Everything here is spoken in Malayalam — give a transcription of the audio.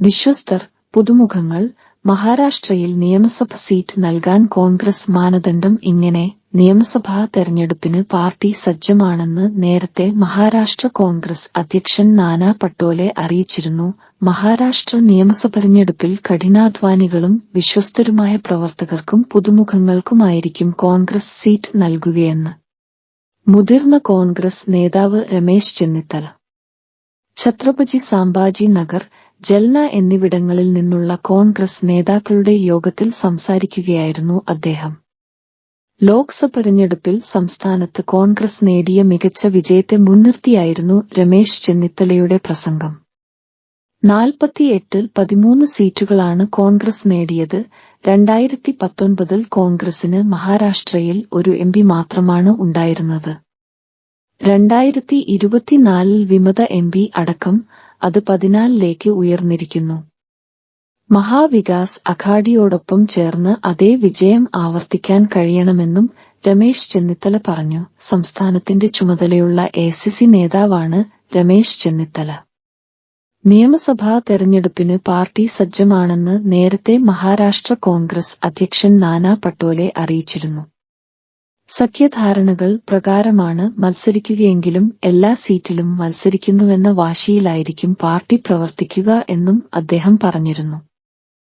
വിശ്വസ്തർ പുതുമുഖങ്ങൾ മഹാരാഷ്ട്രയിൽ നിയമസഭ സീറ്റ് നൽകാൻ കോൺഗ്രസ് മാനദണ്ഡം ഇങ്ങനെ നിയമസഭാ തെരഞ്ഞെടുപ്പിന് പാർട്ടി സജ്ജമാണെന്ന് നേരത്തെ മഹാരാഷ്ട്ര കോൺഗ്രസ് അധ്യക്ഷൻ നാനാ പട്ടോലെ അറിയിച്ചിരുന്നു. മഹാരാഷ്ട്ര നിയമസഭ തെരഞ്ഞെടുപ്പിൽ കഠിനാധ്വാനികളും വിശ്വസ്തരുമായ പ്രവർത്തകർക്കും പുതുമുഖങ്ങൾക്കുമായിരിക്കും കോൺഗ്രസ് സീറ്റ് നൽകുകയെന്ന്. മുതിർന്ന കോൺഗ്രസ് നേതാവ് രമേശ് ചെന്നിത്തല. ഛത്രപതി സാംബാജി നഗർ ജൽന എന്നിവിടങ്ങളിൽ നിന്നുള്ള കോൺഗ്രസ് നേതാക്കളുടെ യോഗത്തിൽ സംസാരിക്കുകയായിരുന്നു അദ്ദേഹം. ലോക്സഭ തെരഞ്ഞെടുപ്പിൽ സംസ്ഥാനത്ത് കോൺഗ്രസ് നേടിയ മികച്ച വിജയത്തെ മുൻനിർത്തിയായിരുന്നു രമേശ് ചെന്നിത്തലയുടെ പ്രസംഗം. നാൽപ്പത്തിയെട്ടിൽ പതിമൂന്ന് സീറ്റുകളാണ് കോൺഗ്രസ് നേടിയത്. രണ്ടായിരത്തി പത്തൊൻപതിൽ കോൺഗ്രസിന് മഹാരാഷ്ട്രയിൽ ഒരു എം മാത്രമാണ് ഉണ്ടായിരുന്നത്. രണ്ടായിരത്തി ഇരുപത്തിനാലിൽ വിമത എം അടക്കം അത് പതിനാലിലേക്ക് ഉയർന്നിരിക്കുന്നു. മഹാവികാസ് അഘാഡിയോടൊപ്പം ചേർന്ന് അതേ വിജയം ആവർത്തിക്കാൻ കഴിയണമെന്നും രമേശ് ചെന്നിത്തല പറഞ്ഞു. സംസ്ഥാനത്തിന്റെ ചുമതലയുള്ള എസിസി നേതാവാണ് രമേശ് ചെന്നിത്തല. നിയമസഭാ തെരഞ്ഞെടുപ്പിന് പാർട്ടി സജ്ജമാണെന്ന് നേരത്തെ മഹാരാഷ്ട്ര കോൺഗ്രസ് അധ്യക്ഷൻ നാനാ പട്ടോലെ അറിയിച്ചിരുന്നു. സഖ്യധാരണകൾ പ്രകാരമാണ് മത്സരിക്കുകയെങ്കിലും എല്ലാ സീറ്റിലും മത്സരിക്കുന്നുവെന്ന വാശിയിലായിരിക്കും പാർട്ടി പ്രവർത്തിക്കുക എന്നും അദ്ദേഹം പറഞ്ഞിരുന്നു.